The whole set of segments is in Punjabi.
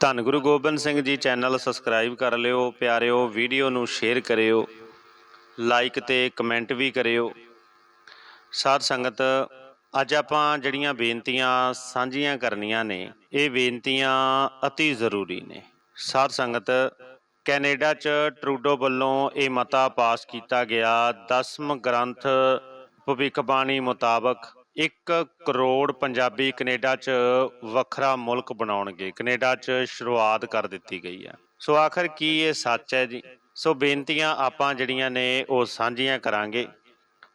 ਧੰਨ ਗੁਰੂ ਗੋਬਿੰਦ ਸਿੰਘ ਜੀ ਚੈਨਲ ਸਬਸਕ੍ਰਾਈਬ ਕਰ ਲਿਓ, ਪਿਆਰਿਓ, ਵੀਡੀਓ ਨੂੰ ਸ਼ੇਅਰ ਕਰਿਓ, ਲਾਈਕ ਤੇ ਕਮੈਂਟ ਵੀ ਕਰਿਓ। ਸਾਧ ਸੰਗਤ, ਅੱਜ ਆਪਾਂ ਜਿਹੜੀਆਂ ਬੇਨਤੀਆਂ ਸਾਂਝੀਆਂ ਕਰਨੀਆਂ ਨੇ, ਇਹ ਬੇਨਤੀਆਂ ਅਤੀ ਜ਼ਰੂਰੀ ਨੇ। ਸਾਧ ਸੰਗਤ, ਕੈਨੇਡਾ 'ਚ ਟਰੂਡੋ ਵੱਲੋਂ ਇਹ ਮਤਾ ਪਾਸ ਕੀਤਾ ਗਿਆ। 10ਮ ਗ੍ਰੰਥ ਭਵਿੱਖਬਾਣੀ ਮੁਤਾਬਕ 1 ਕਰੋੜ ਪੰਜਾਬੀ ਕੈਨੇਡਾ 'ਚ ਵੱਖਰਾ ਮੁਲਕ ਬਣਾਉਣਗੇ। ਕੈਨੇਡਾ 'ਚ ਸ਼ੁਰੂਆਤ ਕਰ ਦਿੱਤੀ ਗਈ ਹੈ। ਸੋ ਆਖਰ ਕੀ ਇਹ ਸੱਚ ਹੈ ਜੀ? ਸੋ ਬੇਨਤੀਆਂ ਆਪਾਂ ਜਿਹੜੀਆਂ ਨੇ ਉਹ ਸਾਂਝੀਆਂ ਕਰਾਂਗੇ।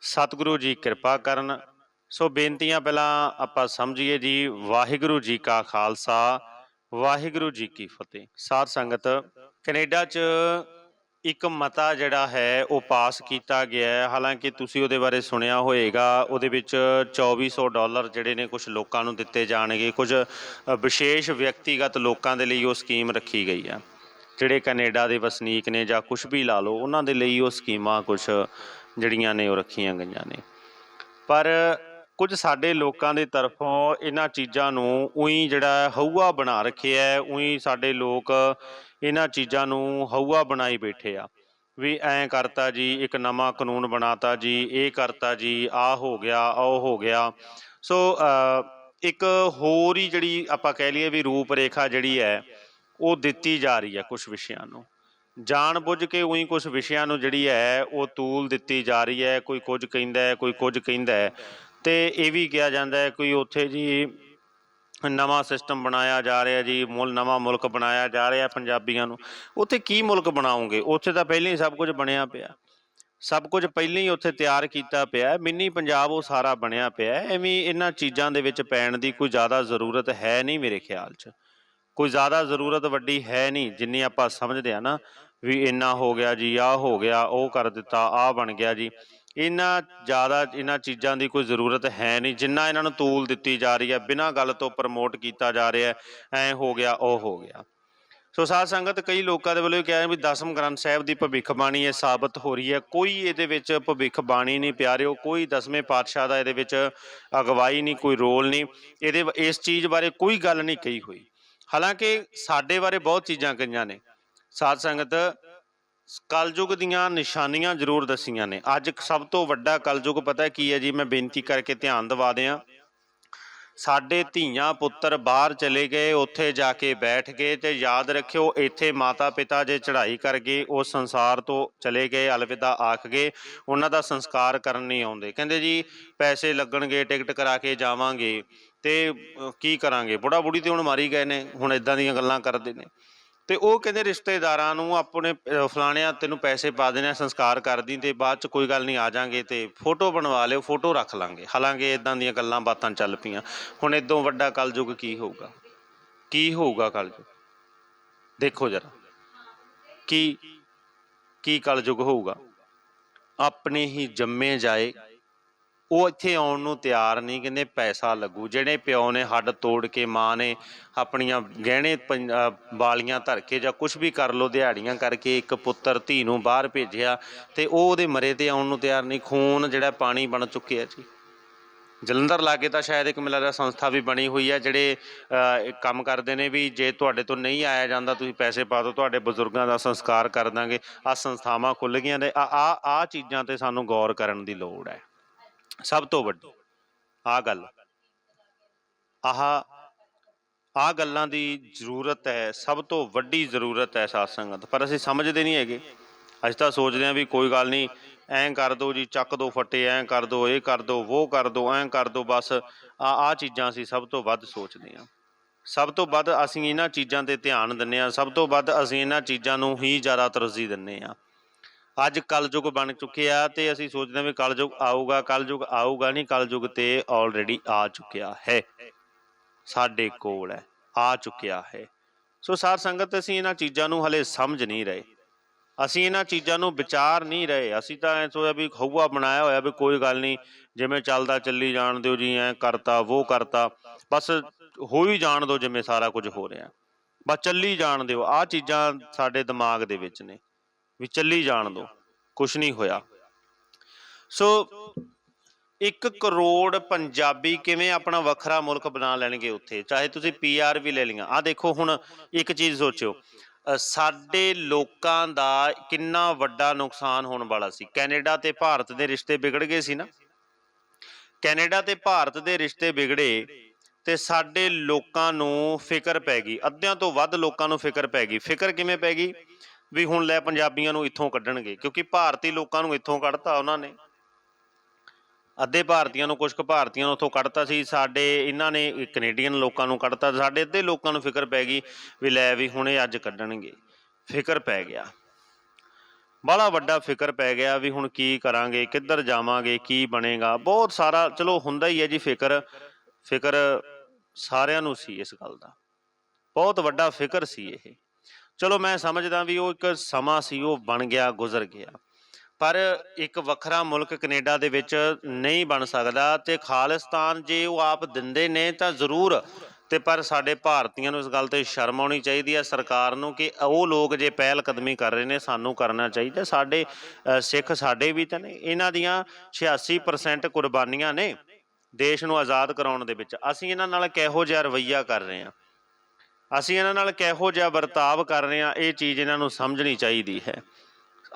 ਸਤਿਗੁਰੂ ਜੀ ਕਿਰਪਾ ਕਰਨ। ਸੋ ਬੇਨਤੀਆਂ ਪਹਿਲਾਂ ਆਪਾਂ ਸਮਝੀਏ ਜੀ, ਵਾਹਿਗੁਰੂ ਜੀ ਕਾ ਖਾਲਸਾ, ਵਾਹਿਗੁਰੂ ਜੀ ਕੀ ਫਤਿਹ। ਸਾਧ ਸੰਗਤ, ਕੈਨੇਡਾ 'ਚ ਇੱਕ ਮਤਾ ਜਿਹੜਾ ਹੈ, ਉਹ ਪਾਸ ਕੀਤਾ ਗਿਆ ਹੈ। ਹਾਲਾਂਕਿ ਤੁਸੀਂ ਉਹਦੇ ਬਾਰੇ ਸੁਣਿਆ ਹੋਏਗਾ, ਉਹਦੇ ਵਿੱਚ 2400 ਡਾਲਰ ਜਿਹੜੇ ਨੇ ਕੁਝ ਲੋਕਾਂ ਨੂੰ ਦਿੱਤੇ ਜਾਣਗੇ। ਕੁਝ ਵਿਸ਼ੇਸ਼ ਵਿਅਕਤੀਗਤ ਲੋਕਾਂ ਦੇ ਲਈ ਉਹ ਸਕੀਮ ਰੱਖੀ ਗਈ ਹੈ। ਜਿਹੜੇ ਕੈਨੇਡਾ ਦੇ ਵਸਨੀਕ ਨੇ ਜਾਂ ਕੁਝ ਵੀ ਲਾ ਲਓ, ਉਹਨਾਂ ਦੇ ਲਈ ਉਹ ਸਕੀਮਾਂ ਕੁਝ ਜਿਹੜੀਆਂ ਨੇ ਉਹ ਰੱਖੀਆਂ ਗਈਆਂ ਨੇ। ਪਰ ਕੁਝ ਸਾਡੇ ਲੋਕਾਂ ਦੇ ਤਰਫੋਂ ਇਹਨਾਂ ਚੀਜ਼ਾਂ ਨੂੰ ਉਹੀ ਜਿਹੜਾ ਹਊਆ ਬਣਾ ਰੱਖਿਆ ਹੈ। ਉਹੀ ਸਾਡੇ ਲੋਕ ਇਹਨਾਂ ਚੀਜ਼ਾਂ ਨੂੰ ਹਊਆ ਬਣਾਈ ਬੈਠੇ ਆ। ਵੀ ਐਂ ਕਰਤਾ ਜੀ, ਇੱਕ ਨਵਾਂ ਕਾਨੂੰਨ ਬਣਾਤਾ ਜੀ, ਇਹ ਕਰਤਾ ਜੀ ਆ ਹੋ ਗਿਆ, ਉਹ ਹੋ ਗਿਆ। ਸੋ ਇੱਕ ਹੋਰ ਹੀ ਜਿਹੜੀ ਆਪਾਂ ਕਹਿ ਲਈਏ ਵੀ ਰੂਪ ਰੇਖਾ ਜਿਹੜੀ ਹੈ, ਉਹ ਦਿੱਤੀ ਜਾ ਰਹੀ ਹੈ ਕੁਝ ਵਿਸ਼ਿਆਂ ਨੂੰ। ਜਾਣ ਬੁੱਝ ਕੇ ਉਹੀ ਕੁਝ ਵਿਸ਼ਿਆਂ ਨੂੰ ਜਿਹੜੀ ਹੈ, ਉਹ ਤੂਲ ਦਿੱਤੀ ਜਾ ਰਹੀ ਹੈ। ਕੋਈ ਕੁਝ ਕਹਿੰਦਾ ਹੈ, ਕੋਈ ਕੁਝ ਕਹਿੰਦਾ ਹੈ। ਤੇ ਇਹ ਵੀ ਕਿਹਾ ਜਾਂਦਾ ਹੈ ਕੋਈ ਉੱਥੇ ਜੀ ਨਵਾਂ ਸਿਸਟਮ ਬਣਾਇਆ ਜਾ ਰਿਹਾ ਜੀ, ਮੁੱਲ, ਨਵਾਂ ਮੁਲਕ ਬਣਾਇਆ ਜਾ ਰਿਹਾ ਪੰਜਾਬੀਆਂ ਨੂੰ। ਉੱਥੇ ਕੀ ਮੁਲਕ ਬਣਾਉਂਗੇ ਉੱਥੇ ਤਾਂ ਪਹਿਲਾਂ ਹੀ ਸਭ ਕੁਝ ਬਣਿਆ ਪਿਆ। ਸਭ ਕੁਝ ਪਹਿਲਾਂ ਹੀ ਉੱਥੇ ਤਿਆਰ ਕੀਤਾ ਪਿਆ ਮਿੰਨੀ ਪੰਜਾਬ ਉਹ ਸਾਰਾ ਬਣਿਆ ਪਿਆ ਐਵੇਂ ਇਹਨਾਂ ਚੀਜ਼ਾਂ ਦੇ ਵਿੱਚ ਪੈਣ ਦੀ ਕੋਈ ਜ਼ਿਆਦਾ ਜ਼ਰੂਰਤ ਹੈ ਨਹੀਂ ਮੇਰੇ ਖਿਆਲ 'ਚ। ਕੋਈ ਜ਼ਿਆਦਾ ਜ਼ਰੂਰਤ ਵੱਡੀ ਹੈ ਨਹੀਂ, ਜਿੰਨੀ ਆਪਾਂ ਸਮਝਦੇ ਆ ਨਾ, ਵੀ ਇੰਨਾ ਹੋ ਗਿਆ ਜੀ, ਆਹ ਹੋ ਗਿਆ, ਉਹ ਕਰ ਦਿੱਤਾ, ਆਹ ਬਣ ਗਿਆ ਜੀ। ਇਹਨਾਂ ਜ਼ਿਆਦਾ ਇਹਨਾਂ ਚੀਜ਼ਾਂ ਦੀ ਕੋਈ ਜ਼ਰੂਰਤ ਹੈ ਨਹੀਂ, ਜਿੰਨਾ ਇਹਨਾਂ ਨੂੰ ਤੂਲ ਦਿੱਤੀ ਜਾ ਰਹੀ ਹੈ, ਬਿਨਾਂ ਗੱਲ ਤੋਂ ਪ੍ਰਮੋਟ ਕੀਤਾ ਜਾ ਰਿਹਾ ਹੈ, ਐ ਹੋ ਗਿਆ, ਉਹ ਹੋ ਗਿਆ। ਸੋ ਸਾਧ ਸੰਗਤ ਕਈ ਲੋਕਾਂ ਦੇ ਵੱਲੋਂ ਇਹ ਕਿਹਾ ਵੀ ਦਸਮ ਗ੍ਰੰਥ ਸਾਹਿਬ ਦੀ ਭਵਿੱਖਬਾਣੀ ਇਹ ਸਾਬਤ ਹੋ ਰਹੀ ਹੈ। ਕੋਈ ਇਹਦੇ ਵਿੱਚ ਭਵਿੱਖਬਾਣੀ ਨਹੀਂ ਪਿਆਰਿਓ, ਕੋਈ ਦਸਵੇਂ ਪਾਤਸ਼ਾਹ ਦਾ ਇਹਦੇ ਵਿੱਚ ਅਗਵਾਈ ਨਹੀਂ, ਕੋਈ ਰੋਲ ਨਹੀਂ। ਇਹਦੇ ਇਸ ਚੀਜ਼ ਬਾਰੇ ਕੋਈ ਗੱਲ ਨਹੀਂ ਕਹੀ ਹੋਈ। ਹਾਲਾਂਕਿ ਸਾਡੇ ਬਾਰੇ ਬਹੁਤ ਚੀਜ਼ਾਂ ਕਹੀਆਂ ਨੇ। ਸਾਧ ਸੰਗਤ ਕਲਯੁਗ ਦੀਆਂ ਨਿਸ਼ਾਨੀਆਂ ਜ਼ਰੂਰ ਦਸੀਆਂ ਨੇ। ਅੱਜ ਸਭ ਤੋਂ ਵੱਡਾ ਕਲਯੁਗ ਪਤਾ ਕੀ ਹੈ ਜੀ? ਮੈਂ ਬੇਨਤੀ ਕਰਕੇ ਧਿਆਨ ਦਿਵਾ ਦਿਆਂ। ਸਾਡੇ ਧੀਆਂ ਪੁੱਤਰ ਬਾਹਰ ਚਲੇ ਗਏ, ਉੱਥੇ ਜਾ ਕੇ ਬੈਠ ਗਏ ਤੇ ਯਾਦ ਰੱਖਿਓ, ਇੱਥੇ ਮਾਤਾ ਪਿਤਾ ਜੇ ਚੜ੍ਹਾਈ ਕਰ ਗਏ, ਉਹ ਸੰਸਾਰ ਤੋਂ ਚਲੇ ਗਏ, ਅਲਵਿਦਾ ਆਖ ਗਏ, ਉਹਨਾਂ ਦਾ ਸੰਸਕਾਰ ਕਰਨ ਨਹੀਂ ਆਉਂਦੇ। ਕਹਿੰਦੇ ਜੀ, ਪੈਸੇ ਲੱਗਣਗੇ, ਟਿਕਟ ਕਰਾ ਕੇ ਜਾਵਾਂਗੇ ਤੇ ਕੀ ਕਰਾਂਗੇ? ਬੁੜਾ ਬੁੜੀ ਤੇ ਹੁਣ ਮਾਰੀ ਗਏ ਨੇ, ਹੁਣ ਇਦਾਂ ਦੀਆਂ ਗੱਲਾਂ ਕਰਦੇ ਨੇ। ਤੇ ਉਹ ਕਹਿੰਦੇ ਰਿਸ਼ਤੇਦਾਰਾਂ ਨੂੰ ਆਪਣੇ ਅਹ, ਫਲਾਣਿਆਂ ਤੈਨੂੰ ਪੈਸੇ ਪਾ ਦੇਣੇ ਆ, ਸੰਸਕਾਰ ਕਰਦੀ ਤੇ ਬਾਅਦ ਚ ਕੋਈ ਗੱਲ ਨਹੀਂ ਆ ਜਾਾਂਗੇ ਤੇ ਫੋਟੋ ਬਣਵਾ ਲਿਓ ਫੋਟੋ ਰੱਖ ਲਾਂਗੇ। ਹਾਲਾਂਕਿ ਇਦਾਂ ਦੀਆਂ ਗੱਲਾਂ ਬਾਤਾਂ ਚੱਲ ਪਈਆਂ। ਹੁਣ ਇਦੋਂ ਵੱਡਾ ਕਲਯੁਗ ਕੀ ਹੋਊਗਾ? ਕੀ ਹੋਊਗਾ ਕਲਯੁਗ? ਦੇਖੋ ਜਰਾ ਕੀ ਕੀ ਕਲਯੁਗ ਹੋਊਗਾ? ਆਪਣੇ ਹੀ ਜੰਮੇ ਜਾਏ ਉਹ ਇੱਥੇ ਆਉਣ ਨੂੰ ਤਿਆਰ ਨਹੀਂ, ਕਹਿੰਦੇ ਪੈਸਾ ਲੱਗੂ। ਜਿਹੜੇ ਪਿਓ ਨੇ ਹੱਡ ਤੋੜ ਕੇ, ਮਾਂ ਨੇ ਆਪਣੀਆਂ ਗਹਿਣੇ ਪੰ- ਵਾਲੀਆਂ ਧਰ ਕੇ ਜਾਂ ਕੁਝ ਵੀ ਕਰ ਲੋ ਦਿਹਾੜੀਆਂ ਕਰਕੇ ਇੱਕ ਪੁੱਤਰ ਧੀ ਨੂੰ ਬਾਹਰ ਭੇਜਿਆ ਤੇ ਉਹ ਉਹਦੇ ਮਰੇ ਤੇ ਆਉਣ ਨੂੰ ਤਿਆਰ ਨਹੀਂ। ਖੂਨ ਜਿਹੜਾ ਪਾਣੀ ਬਣ ਚੁੱਕਿਆ ਜੀ। ਜਲੰਧਰ ਲਾਗੇ ਤਾਂ ਸ਼ਾਇਦ ਇੱਕ ਮਿਲਾ ਦਾ ਸੰਸਥਾ ਵੀ ਬਣੀ ਹੋਈ ਹੈ, ਜਿਹੜੇ ਕੰਮ ਕਰਦੇ ਨੇ ਵੀ ਜੇ ਤੁਹਾਡੇ ਤੋਂ ਨਹੀਂ ਆਇਆ ਜਾਂਦਾ, ਤੁਸੀਂ ਪੈਸੇ ਪਾ ਦਿਓ, ਤੁਹਾਡੇ ਬਜ਼ੁਰਗਾਂ ਦਾ ਸੰਸਕਾਰ ਕਰ ਦਾਂਗੇ। ਆ ਸੰਸਥਾਵਾਂ ਖੁੱਲ ਗਈਆਂ ਨੇ। ਆ ਆ ਆ ਚੀਜ਼ਾਂ ਤੇ ਸਾਨੂੰ ਗੌਰ ਕਰਨ ਦੀ ਲੋੜ ਹੈ। ਸਭ ਤੋਂ ਵੱਡੀ ਆ ਗੱਲ। ਆਹ ਆ ਗੱਲਾਂ ਦੀ ਜ਼ਰੂਰਤ ਹੈ, ਸਭ ਤੋਂ ਵੱਡੀ ਜ਼ਰੂਰਤ ਹੈ ਸਾਧ ਸੰਗਤ। ਪਰ ਅਸੀਂ ਸਮਝਦੇ ਨਹੀਂ ਹੈਗੇ। ਅਸੀਂ ਤਾਂ ਸੋਚਦੇ ਹਾਂ ਵੀ ਕੋਈ ਗੱਲ ਨਹੀਂ, ਐਂ ਕਰ ਦੋ ਜੀ, ਚੱਕ ਦੋ ਫੱਟੇ, ਐਂ ਕਰ ਦੋ, ਇਹ ਕਰ ਦੋ ਉਹ ਕਰ ਦੋ, ਐਂ ਕਰ ਦੋ, ਬਸ ਆ ਆ ਚੀਜ਼ਾਂ ਅਸੀਂ ਸਭ ਤੋਂ ਵੱਧ ਸੋਚਦੇ ਹਾਂ। ਸਭ ਤੋਂ ਵੱਧ ਅਸੀਂ ਇਹਨਾਂ ਚੀਜ਼ਾਂ ਤੇ ਧਿਆਨ ਦਿੰਨੇ ਆ ਸਭ ਤੋਂ ਵੱਧ ਅਸੀਂ ਇਹਨਾਂ ਚੀਜ਼ਾਂ ਨੂੰ ਹੀ ਜ਼ਿਆਦਾ ਤਰਜੀਹ ਦਿੰਨੇ ਆ ਅੱਜ ਕਲਯੁਗ ਬਣ ਚੁੱਕਿਆ ਤੇ ਅਸੀਂ ਸੋਚਦੇ ਹਾਂ ਵੀ ਕਲਯੁਗ ਆਊਗਾ ਕਲਯੁਗ ਆਊਗਾ ਨਹੀਂ, ਕਲਯੁਗ ਤੇ ਆਲਰੇਡੀ ਆ ਚੁੱਕਿਆ ਹੈ। ਸਾਡੇ ਕੋਲ ਹੈ, ਆ ਚੁੱਕਿਆ ਹੈ। ਸੋ ਸਾਧ ਸੰਗਤ, ਅਸੀਂ ਇਹਨਾਂ ਚੀਜ਼ਾਂ ਨੂੰ ਹਲੇ ਸਮਝ ਨਹੀਂ ਰਹੇ। ਅਸੀਂ ਇਹਨਾਂ ਚੀਜ਼ਾਂ ਨੂੰ ਵਿਚਾਰ ਨਹੀਂ ਰਹੇ। ਅਸੀਂ ਤਾਂ ਐ ਸੋਚਿਆ ਵੀ ਹਊਆ ਬਣਾਇਆ ਹੋਇਆ ਵੀ ਕੋਈ ਗੱਲ ਨਹੀਂ, ਜਿਵੇਂ ਚੱਲਦਾ ਚੱਲੀ ਜਾਣ ਦਿਓ ਜੀ, ਐ ਕਰਤਾ ਉਹ ਕਰਤਾ, ਬਸ ਹੋ ਹੀ ਜਾਣ ਦਿਓ ਜਿਵੇਂ ਸਾਰਾ ਕੁਝ ਹੋ ਰਿਹਾ। ਬਸ ਚੱਲੀ ਜਾਣ ਦਿਓ। ਆ ਚੀਜ਼ਾਂ ਸਾਡੇ ਦਿਮਾਗ ਦੇ ਵਿੱਚ ਨੇ। ਵੀ ਚੱਲੀ ਜਾਣ ਦੋ ਕੁਝ ਨਹੀਂ ਹੋਇਆ। ਸੋ 1 ਕਰੋੜ ਪੰਜਾਬੀ ਕਿਵੇਂ ਆਪਣਾ ਵੱਖਰਾ ਮੁਲਕ ਬਣਾ ਲੈਣਗੇ ਉੱਥੇ? ਚਾਹੇ ਤੁਸੀਂ ਪੀਆਰ ਵੀ ਲੈ ਲਈਆਂ। ਆ ਦੇਖੋ ਹੁਣ ਇੱਕ ਚੀਜ਼ ਸੋਚਿਓ। ਸਾਡੇ ਲੋਕਾਂ ਦਾ ਕਿੰਨਾ ਵੱਡਾ ਨੁਕਸਾਨ ਹੋਣ ਵਾਲਾ ਸੀ। ਕੈਨੇਡਾ ਤੇ ਭਾਰਤ ਦੇ ਰਿਸ਼ਤੇ ਵਿਗੜ ਗਏ ਸੀ ਨਾ। ਕੈਨੇਡਾ ਤੇ ਭਾਰਤ ਦੇ ਰਿਸ਼ਤੇ ਵਿਗੜੇ ਤੇ ਸਾਡੇ ਲੋਕਾਂ ਨੂੰ ਫਿਕਰ ਪੈ ਗਈ। ਅੱਧਿਆਂ ਤੋਂ ਵੱਧ ਲੋਕਾਂ ਨੂੰ ਫਿਕਰ ਪੈ ਗਈ। ਫਿਕਰ ਕਿਵੇਂ ਪੈ ਗਈ? ਵੀ ਹੁਣ ਲੈ ਪੰਜਾਬੀਆਂ ਨੂੰ ਇੱਥੋਂ ਕੱਢਣਗੇ, ਕਿਉਂਕਿ ਭਾਰਤੀ ਲੋਕਾਂ ਨੂੰ ਇੱਥੋਂ ਕੱਢਤਾ ਉਹਨਾਂ ਨੇ। ਅੱਧੇ ਭਾਰਤੀਆਂ ਨੂੰ ਕੁਝ ਕੁ ਭਾਰਤੀਆਂ ਨੂੰ ਉੱਥੋਂ ਕੱਢਤਾ ਸੀ। ਸਾਡੇ, ਇਹਨਾਂ ਨੇ ਕੈਨੇਡੀਅਨ ਲੋਕਾਂ ਨੂੰ ਕੱਢਤਾ। ਸਾਡੇ ਅੱਧੇ ਲੋਕਾਂ ਨੂੰ ਫਿਕਰ ਪੈ ਗਈ ਵੀ ਲੈ ਵੀ ਹੁਣ ਇਹ ਅੱਜ ਕੱਢਣਗੇ। ਫਿਕਰ ਪੈ ਗਿਆ। ਬੜਾ ਵੱਡਾ ਫਿਕਰ ਪੈ ਗਿਆ ਵੀ ਹੁਣ ਕੀ ਕਰਾਂਗੇ, ਕਿੱਧਰ ਜਾਵਾਂਗੇ, ਕੀ ਬਣੇਗਾ। ਬਹੁਤ ਸਾਰਾ, ਚਲੋ ਹੁੰਦਾ ਹੀ ਹੈ ਜੀ ਫਿਕਰ। ਫਿਕਰ ਸਾਰਿਆਂ ਨੂੰ ਸੀ ਇਸ ਗੱਲ ਦਾ। ਬਹੁਤ ਵੱਡਾ ਫਿਕਰ ਸੀ ਇਹ। ਚਲੋ ਮੈਂ ਸਮਝਦਾ ਵੀ ਉਹ ਇੱਕ ਸਮਾਂ ਸੀ, ਉਹ ਬਣ ਗਿਆ, ਗੁਜ਼ਰ ਗਿਆ। ਪਰ ਇੱਕ ਵੱਖਰਾ ਮੁਲਕ ਕੈਨੇਡਾ ਦੇ ਵਿੱਚ ਨਹੀਂ ਬਣ ਸਕਦਾ ਤੇ ਖਾਲਿਸਤਾਨ ਜੇ ਉਹ ਆਪ ਦਿੰਦੇ ਨੇ ਤਾਂ ਜ਼ਰੂਰ। ਤੇ ਪਰ ਸਾਡੇ ਭਾਰਤੀਆਂ ਨੂੰ ਇਸ ਗੱਲ ਤੇ ਸ਼ਰਮ ਆਉਣੀ ਚਾਹੀਦੀ ਹੈ, ਸਰਕਾਰ ਨੂੰ ਕਿ ਉਹ ਲੋਕ ਜੇ ਪਹਿਲ ਕਦਮੀ ਕਰ ਰਹੇ ਨੇ, ਸਾਨੂੰ ਕਰਨਾ ਚਾਹੀਦਾ। ਸਾਡੇ ਸਿੱਖ ਸਾਡੇ ਵੀ ਤਾਂ ਨੇ ਇਹਨਾਂ ਦੀਆਂ 86% ਕੁਰਬਾਨੀਆਂ ਨੇ ਦੇਸ਼ ਨੂੰ ਆਜ਼ਾਦ ਕਰਾਉਣ ਦੇ ਵਿੱਚ। ਅਸੀਂ ਇਹਨਾਂ ਨਾਲ ਕਿਹੋ ਜਿਹਾ ਰਵਈਆ ਕਰ ਰਹੇ ਹਾਂ। ਅਸੀਂ ਇਹਨਾਂ ਨਾਲ ਕਿਹੋ ਜਿਹਾ ਵਰਤਾਵ ਕਰ ਰਹੇ ਹਾਂ, ਇਹ ਚੀਜ਼ ਇਹਨਾਂ ਨੂੰ ਸਮਝਣੀ ਚਾਹੀਦੀ ਹੈ।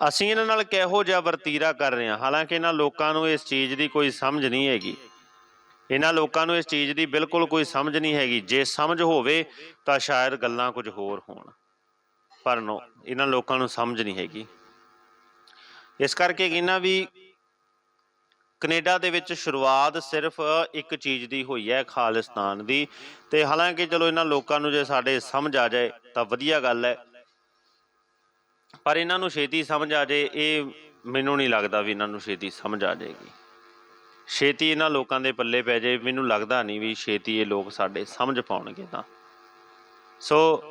ਅਸੀਂ ਇਹਨਾਂ ਨਾਲ ਕਿਹੋ ਜਿਹਾ ਵਰਤੀਰਾ ਕਰ ਰਹੇ ਹਾਂ, ਹਾਲਾਂਕਿ ਇਹਨਾਂ ਲੋਕਾਂ ਨੂੰ ਇਸ ਚੀਜ਼ ਦੀ ਕੋਈ ਸਮਝ ਨਹੀਂ ਹੈਗੀ। ਇਹਨਾਂ ਲੋਕਾਂ ਨੂੰ ਇਸ ਚੀਜ਼ ਦੀ ਬਿਲਕੁਲ ਕੋਈ ਸਮਝ ਨਹੀਂ ਹੈਗੀ। ਜੇ ਸਮਝ ਹੋਵੇ ਤਾਂ ਸ਼ਾਇਦ ਗੱਲਾਂ ਕੁਝ ਹੋਰ ਹੋਣ। ਪਰ ਨੋ, ਇਹਨਾਂ ਲੋਕਾਂ ਨੂੰ ਸਮਝ ਨਹੀਂ ਹੈਗੀ। ਇਸ ਕਰਕੇ ਇਹਨਾਂ ਵੀ ਕੈਨੇਡਾ ਦੇ ਵਿੱਚ ਸ਼ੁਰੂਆਤ ਸਿਰਫ ਇੱਕ ਚੀਜ਼ ਦੀ ਹੋਈ ਹੈ, ਖਾਲਿਸਤਾਨ ਦੀ। ਤੇ ਹਾਲਾਂਕਿ ਚਲੋ ਇਹਨਾਂ ਲੋਕਾਂ ਨੂੰ ਜੇ ਸਾਡੇ ਸਮਝ ਆ ਜਾਏ ਤਾਂ ਵਧੀਆ ਗੱਲ ਹੈ। ਪਰ ਇਹਨਾਂ ਨੂੰ ਛੇਤੀ ਸਮਝ ਆ ਜਾਏ, ਇਹ ਮੈਨੂੰ ਨਹੀਂ ਲੱਗਦਾ ਵੀ ਇਹਨਾਂ ਨੂੰ ਛੇਤੀ ਸਮਝ ਆ ਜਾਏਗੀ। ਛੇਤੀ ਇਹਨਾਂ ਲੋਕਾਂ ਦੇ ਪੱਲੇ ਪੈ ਜਾਏ, ਮੈਨੂੰ ਲੱਗਦਾ ਨਹੀਂ ਵੀ ਛੇਤੀ ਇਹ ਲੋਕ ਸਾਡੇ ਸਮਝ ਪਾਉਣਗੇ ਤਾਂ। ਸੋ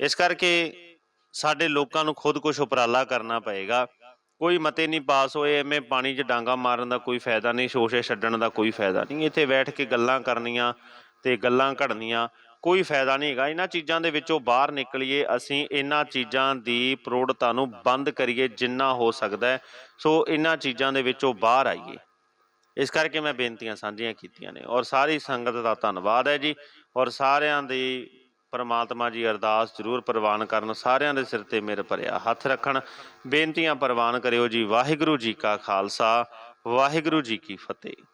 ਇਸ ਕਰਕੇ ਸਾਡੇ ਲੋਕਾਂ ਨੂੰ ਖੁਦ ਕੁਝ ਉਪਰਾਲਾ ਕਰਨਾ ਪਏਗਾ। ਕੋਈ ਮਤੇ ਨਹੀਂ ਪਾਸ ਹੋਏ, ਐਵੇਂ ਪਾਣੀ 'ਚ ਡਾਂਗਾ ਮਾਰਨ ਦਾ ਕੋਈ ਫਾਇਦਾ ਨਹੀਂ, ਸ਼ੋਸ਼ੇ ਛੱਡਣ ਦਾ ਕੋਈ ਫਾਇਦਾ ਨਹੀਂ। ਇੱਥੇ ਬੈਠ ਕੇ ਗੱਲਾਂ ਕਰਨੀਆਂ ਤੇ ਗੱਲਾਂ ਘੜਨੀਆਂ ਕੋਈ ਫਾਇਦਾ ਨਹੀਂ ਹੈਗਾ। ਇਹਨਾਂ ਚੀਜ਼ਾਂ ਦੇ ਵਿੱਚੋਂ ਬਾਹਰ ਨਿਕਲੀਏ, ਅਸੀਂ ਇਹਨਾਂ ਚੀਜ਼ਾਂ ਦੀ ਪ੍ਰੋੜਤਾ ਨੂੰ ਬੰਦ ਕਰੀਏ ਜਿੰਨਾ ਹੋ ਸਕਦਾ ਹੈ। ਸੋ ਇਹਨਾਂ ਚੀਜ਼ਾਂ ਦੇ ਵਿੱਚੋਂ ਬਾਹਰ ਆਈਏ। ਇਸ ਕਰਕੇ ਮੈਂ ਬੇਨਤੀਆਂ ਸਾਂਝੀਆਂ ਕੀਤੀਆਂ ਨੇ। ਔਰ ਸਾਰੀ ਸੰਗਤ ਦਾ ਧੰਨਵਾਦ ਹੈ ਜੀ। ਔਰ ਸਾਰਿਆਂ ਦੀ ਪਰਮਾਤਮਾ ਜੀ ਅਰਦਾਸ ਜ਼ਰੂਰ ਪ੍ਰਵਾਨ ਕਰਨ, ਸਾਰਿਆਂ ਦੇ ਸਿਰ ਤੇ ਮੇਰੇ ਭਰਿਆ ਹੱਥ ਰੱਖਣ। ਬੇਨਤੀਆਂ ਪ੍ਰਵਾਨ ਕਰਿਓ ਜੀ, ਵਾਹਿਗੁਰੂ ਜੀ ਕਾ ਖਾਲਸਾ, ਵਾਹਿਗੁਰੂ ਜੀ ਕੀ ਫਤਿਹ।